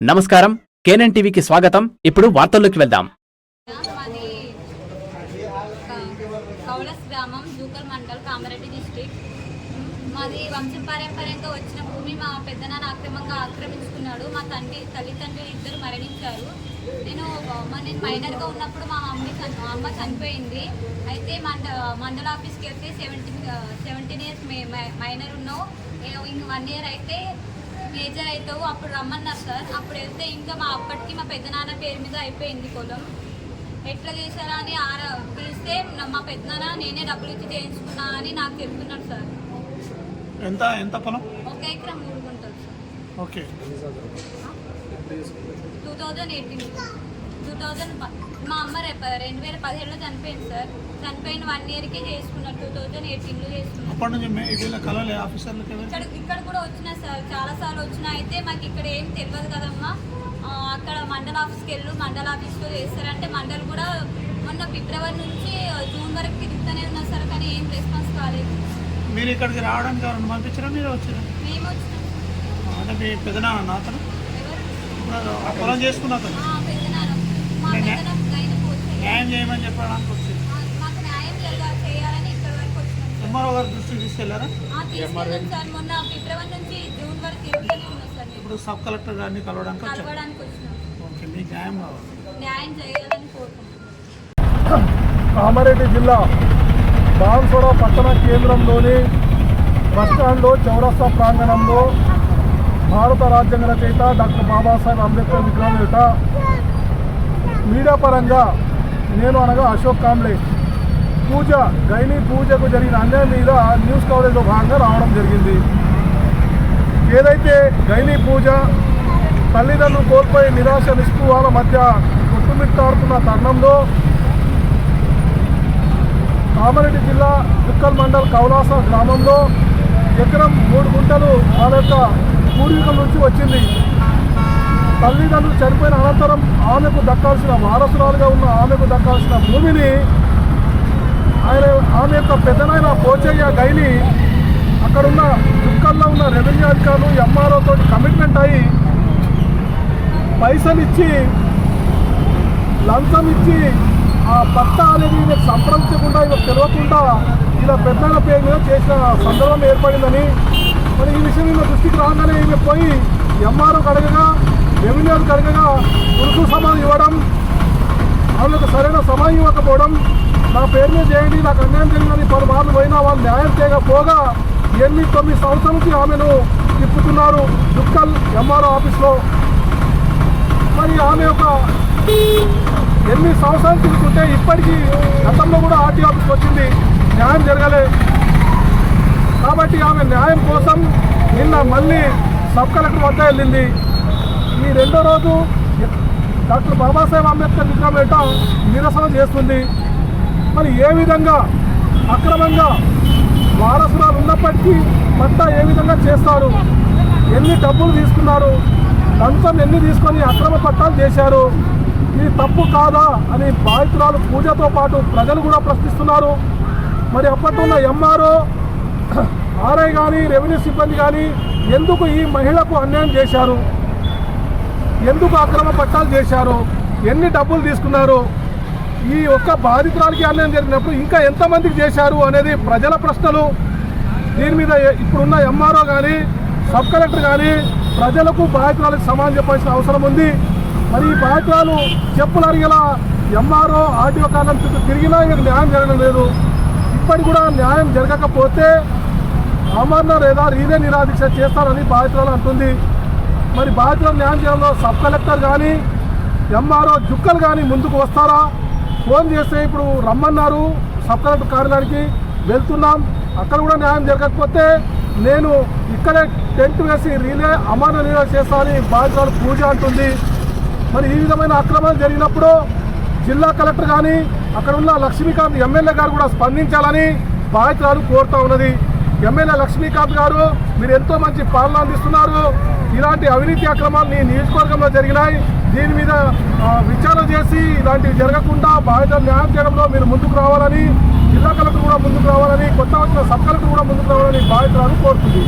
నమస్కారం. కేనన్ టీవీకి స్వాగతం. ఇప్పుడు వార్తల్లోకి వెళ్దాం. మాది కౌలస్ గ్రామం జూకల్ మండల్ కామారెడ్డి డిస్టిక్ మాది వంశపారంపర్యంగా వచ్చిన భూమి మా పెద్దనాన్న అక్రమంగా ఆక్రమించుకున్నాడు. మా తండ్రి తల్లిదండ్రులు ఇద్దరు మరణించారు. నేను మా నేను మైనర్గా ఉన్నప్పుడు మా మమ్మీ మా అమ్మ చనిపోయింది. అయితే మండ మండల ఆఫీస్కి వెళ్తే సెవెంటీన్ సెవెంటీన్ ఇయర్స్ మైనర్ ఉన్నావు. ఇంక వన్ ఇయర్ అయితే మేజర్ అవుతావు అప్పుడు రమ్మన్నారు సార్. అప్పుడు వెళ్తే ఇంకా మా అప్పటికి మా పెద్దనాన్న పేరు మీద అయిపోయింది పొలం. ఎట్లా చేశారా అని ఆర పిలిస్తే నా- మా పెద్దనాన్న నేనే డబ్బులు ఇచ్చి చేయించుకున్నా అని నాకు చెప్తున్నాడు సార్. ఎంత ఎంత పొలం? ఒక ఎకరం మూడు గుంటలు sir. Okay. Two thousand eighteen. Two thousand మా అమ్మ రేపు రెండు వేల పదిహేడులో చనిపోయింది సార్. చనిపోయిన వన్ ఇయర్కి చేసుకున్నారు. టూ థౌజండ్ ఎయిటీన్లో చేసుకున్నారు. అప్పటి నుంచి మే- వీళ్ళ కలవలే ఆఫీసర్లకి ఎవరు? ఇక్కడ ఇక్కడ కూడా వచ్చినా సార్. చాలా సార్లు వచ్చినా. అయితే మాకు ఇక్కడ ఏం తెలియదు కదమ్మా. ఆ, అక్కడ మండల ఆఫీస్కి వెళ్ళు. మండల ఆఫీస్లో చేస్తారంటే మండల్ కూడా మొన్న ఫిబ్రవరి నుంచి జూన్ వరకు తిరుగుతూనే ఉన్నారు సార్. కానీ ఏం రెస్పాన్స్ కాలేదు. మీరు ఇక్కడికి రావడానికి ఎవరైనా పంపించారా మీరే వచ్చారా? మేము వచ్చినాం. అంటే మీ పెదనాన్న అతను? ఎవరు? ఇప్పుడు ఆ పొలం చేసుకున్న అతను పెద్దనాన్న మా పెద్దనాన్న గైన పోతే న్యాయం చేయమని చెప్పడానికి వచ్చింది. ఎంఆర్ఓ గారి దృష్టికి తీసుకెళ్ళారా? ఇప్పుడు సబ్ కలెక్టర్ గారిని కలవడానికి వచ్చారు. కలవడానికి వచ్చినాం. ఓకే మీకు న్యాయం కావాలి. న్యాయం చేయాలని కోరుకుంటున్నాం. కామారెడ్డి జిల్లా బాన్సోడ పట్టణ కేంద్రంలోని బస్టాండ్లో చౌరస్తా ప్రాంగణంలో భారత రాజ్యాంగ రచయిత డాక్టర్ బాబాసాహెబ్ అంబేద్కర్ విగ్రహం ఎదుట మీడియా పరంగా నేను అనగా అశోక్ కాంబ్లే. పూజ గైని పూజకు జరిగిన అన్యాయం మీద న్యూస్ కవరేజ్లో భాగంగా రావడం జరిగింది. ఏదైతే గైని పూజ తల్లిదండ్రులు కోల్పోయి నిరాశ నిస్పృహాల మధ్య కొట్టుమిట్టాడుతున్న తరుణంలో కామారెడ్డి జిల్లా చుక్కల్ మండల్ కౌలాస గ్రామంలో ఎకరం మూడు గుంటలు వాళ్ళ యొక్క పూర్వీకుల నుంచి వచ్చింది. తల్లిదండ్రులు చనిపోయిన అనంతరం ఆమెకు దక్కాల్సిన వారసురాలుగా ఉన్న ఆమెకు దక్కాల్సిన భూమిని ఆయన ఆమె యొక్క పెద్దనైన పోచయ్య గైని అక్కడున్న చుక్కల్లో ఉన్న రెవెన్యూ అధికారులు ఎంఆర్ఓతో కమిట్మెంట్ అయ్యి పైసలు ఇచ్చి లంచం ఇచ్చి ఆ పట్ట అనేది ఈమెకు సంప్రదించకుండా ఈమెకు తెలియకుండా ఇలా పెద్దల పేరు మీద చేసిన సందర్భం ఏర్పడిందని. మరి ఈ విషయం ఈమె దృష్టికి రాగానే ఈమె పోయి ఎంఆర్ఓ అడగగా రెవెన్యూ అడగగా ఉరుకు సమాధి ఇవ్వడం వాళ్ళకు సరైన సమయం ఇవ్వకపోవడం నా పేరు మీద చేయండి నాకు అన్యాయం జరిగిందని పలుమార్లు పోయినా వాళ్ళు న్యాయం చేయకపోగా ఎనిమిది తొమ్మిది సంవత్సరాల నుంచి ఆమెను తిప్పుతున్నారు దుక్కల్ ఎంఆర్ఓ ఆఫీస్లో. మరి ఆమె యొక్క ఎనిమిది సంవత్సరాలు తిరుగుతుంటే ఇప్పటికీ గతంలో కూడా ఆర్టీ ఆఫీస్కి వచ్చింది న్యాయం జరగలే. కాబట్టి ఆమె న్యాయం కోసం నిన్న మళ్ళీ సబ్ కలెక్టర్ వద్ద వెళ్ళింది. ఈ రెండో రోజు డాక్టర్ బాబాసాహెబ్ అంబేద్కర్ విగ్రహం ఏట నిరసన చేస్తుంది. మరి ఏ విధంగా అక్రమంగా వారసురాలు ఉన్నప్పటికీ పట్టా ఏ విధంగా చేస్తారు? ఎన్ని డబ్బులు తీసుకున్నారు? లంచం ఎన్ని తీసుకొని అక్రమ పట్టాలు చేశారు? ఇది తప్పు కాదా అని బాధితురాలు పూజతో పాటు ప్రజలు కూడా ప్రశ్నిస్తున్నారు. మరి అప్పట్లో ఉన్న ఎంఆర్ఓ ఆర్ఐ కానీ రెవెన్యూ సిబ్బంది కానీ ఎందుకు ఈ మహిళకు అన్యాయం చేశారు? ఎందుకు అక్రమ పట్టాలు చేశారు? ఎన్ని డబ్బులు తీసుకున్నారు? ఈ ఒక్క బాధితురాలకి అన్యాయం జరిగినప్పుడు ఇంకా ఎంతమందికి చేశారు అనేది ప్రజల ప్రశ్నలు. దీని మీద ఇప్పుడున్న ఎంఆర్ఓ కానీ సబ్ కలెక్టర్ కానీ ప్రజలకు బాధితురాలకు సమాధానం చెప్పాల్సిన అవసరం ఉంది. మరి ఈ బాధితురాలు చెప్పులు ఎంఆర్ఓ ఆర్టీఓ కారణం చుట్టూ తిరిగినా ఇక న్యాయం జరగడం లేదు. ఇప్పటికి కూడా న్యాయం జరగకపోతే అమర్నాథ్ లేదా రీవే నిరాదీక్ష చేస్తారని బాధితురాలు అంటుంది. మరి బాధితుల న్యాయం చేయడంలో సబ్ కలెక్టర్ కానీ ఎంఆర్ఓ జుక్కలు కానీ ముందుకు వస్తారా? ఫోన్ చేస్తే ఇప్పుడు రమ్మన్నారు సబ్ కలెక్టర్ కార్యాలయానికి. వెళ్తున్నాం. అక్కడ కూడా న్యాయం జరగకపోతే నేను ఇక్కడే టెంట్ వేసి రీలే అమరణ రీలే చేస్తానని బాధితురాలు పూజ అంటుంది. మరి ఈ విధమైన అక్రమాలు జరిగినప్పుడు జిల్లా కలెక్టర్ కానీ అక్కడ ఉన్న లక్ష్మీకాంత్ ఎమ్మెల్యే గారు కూడా స్పందించాలని బాధితురాలు కోరుతా ఉన్నది. ఎమ్మెల్యే లక్ష్మీకాంత్ గారు మీరు ఎంతో మంచి పాలన అందిస్తున్నారు. ఇలాంటి అవినీతి అక్రమాలు నీ నియోజకవర్గంలో జరిగినాయి. దీని మీద విచారణ చేసి ఇలాంటివి జరగకుండా బాధ్యత న్యాయం చేయడంలో మీరు ముందుకు రావాలని జిల్లా కలెక్టర్ కూడా ముందుకు రావాలని కొత్త వచ్చిన సబ్ కలెక్టర్ కూడా ముందుకు రావాలని బాధితులను కోరుతుంది.